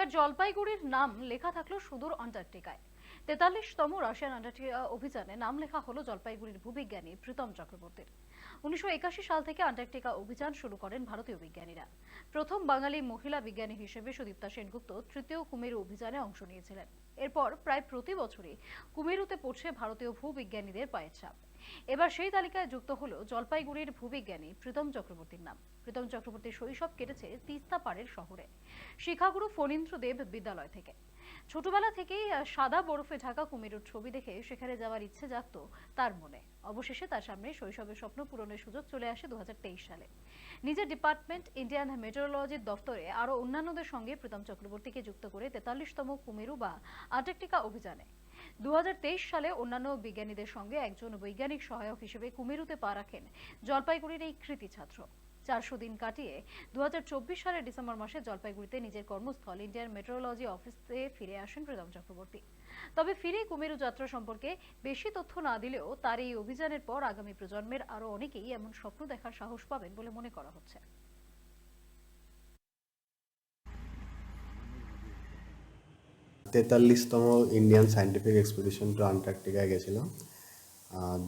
এবার জলপাইগুড়ির নাম লেখা থাকল সুদূর অন্টার্কটিকায় তেতাল্লিশতম রাশিয়ান আন্টার্কটিকা অভিযানে নাম লেখা হলো জলপাইগুড়ির ভূবিজ্ঞানী প্রীতম চক্রবর্তীর। উনিশশো একাশি সাল থেকে আন্টার্কটিকা অভিযান শুরু করেন ভারতীয় বিজ্ঞানীরা। প্রথম বাঙালি মহিলা বিজ্ঞানী হিসেবে সুদীপ্তা সেনগুপ্ত তৃতীয় কুমেরু অভিযানে অংশ নিয়েছিলেন। এরপর প্রায় প্রতি বছরই কুমেরুতে পড়ছে ভারতীয় ভূবিজ্ঞানীদের পায়ের ছাপ। এবার সেই তালিকায় যুক্ত হলো জলপাইগুড়ির ভূবিজ্ঞানী প্রীতম চক্রবর্তীর নাম। প্রীতম চক্রবর্তীর শৈশব কেটেছে তিস্তা পাড়ের শহরে শিক্ষাগুরু ফণীন্দ্র দেব বিদ্যালয় থেকে। ছোটবেলা থেকেই সাদা বরফে ঢাকা কুমিরুর ছবি দেখে সেখানে যাওয়ার ইচ্ছে জাগত তার মনে। অবশেষে তার সামনে শৈশবের স্বপ্ন পূরণের সুযোগ চলে আসে দু হাজার তেইশ সালে। নিজের ডিপার্টমেন্ট ইন্ডিয়ান মেটেরোলজির দফতরে আরও অন্যান্যদের সঙ্গে প্রীতম চক্রবর্তীকে যুক্ত করে তেতাল্লিশতম কুমেরু বা আন্টার্কটিকা অভিযানে দু হাজার তেইশ সালে অন্যান্য বিজ্ঞানীদের সঙ্গে একজন বৈজ্ঞানিক সহায়ক হিসেবে কুমেরুতে পা রাখেন জলপাইগুড়ির এই কৃতি ছাত্র। চারশো দিন কাটিয়ে দু সালের ডিসেম্বর মাসে জলপাইগুড়িতে নিজের কর্মস্থল ইন্ডিয়ান মেট্রোলজি অফিসে ফিরে আসেন প্রীতম চক্রবর্তী। তবে ফিরে কুমেরু যাত্রা সম্পর্কে বেশি তথ্য না দিলেও তার এই অভিযানের পর আগামী প্রজন্মের আরও অনেকেই এমন স্বপ্ন দেখার সাহস পাবেন বলে মনে করা হচ্ছে। তেতাল্লিশতম ইন্ডিয়ান সায়েন্টিফিক এক্সপিডিশন টু আন্টার্কটিকায় গেছিলাম।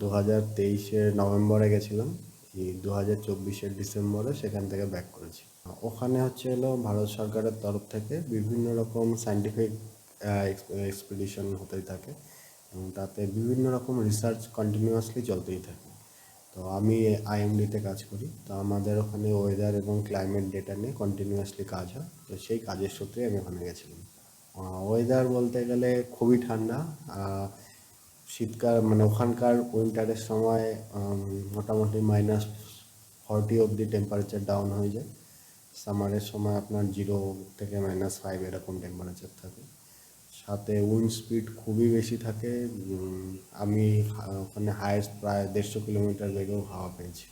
দু হাজার তেইশের নভেম্বরে গেছিলাম। দু হাজার চব্বিশের ডিসেম্বরে সেখান থেকে ব্যাক করেছি। ওখানে হচ্ছে হলো ভারত সরকারের তরফ থেকে বিভিন্ন রকম সায়েন্টিফিক এক্সপিডিশন হতেই থাকে এবং তাতে বিভিন্ন রকম রিসার্চ কন্টিনিউয়াসলি চলতেই থাকে। তো আমি আইএমডিতে কাজ করি। তো আমাদের ওখানে ওয়েদার এবং ক্লাইমেট ডেটা নিয়ে কন্টিনিউয়াসলি কাজ হয়। তো সেই কাজের সূত্রে আমি ওখানে গেছিলাম। ওয়েদার বলতে গেলে খুবই ঠান্ডা। শীতকাল মানে ওখানকার উইন্টারের সময় মোটামুটি মাইনাস ফর্টি অবধি টেম্পারেচার ডাউন হয়ে যায়। সামারের সময় আপনার জিরো থেকে মাইনাস ফাইভ এরকম টেম্পারেচার থাকে। সাথে উইন্ড স্পিড খুবই বেশি থাকে। আমি ওখানে হায়েস্ট প্রায় দেড়শো কিলোমিটার বেগেও হাওয়া পেয়েছি।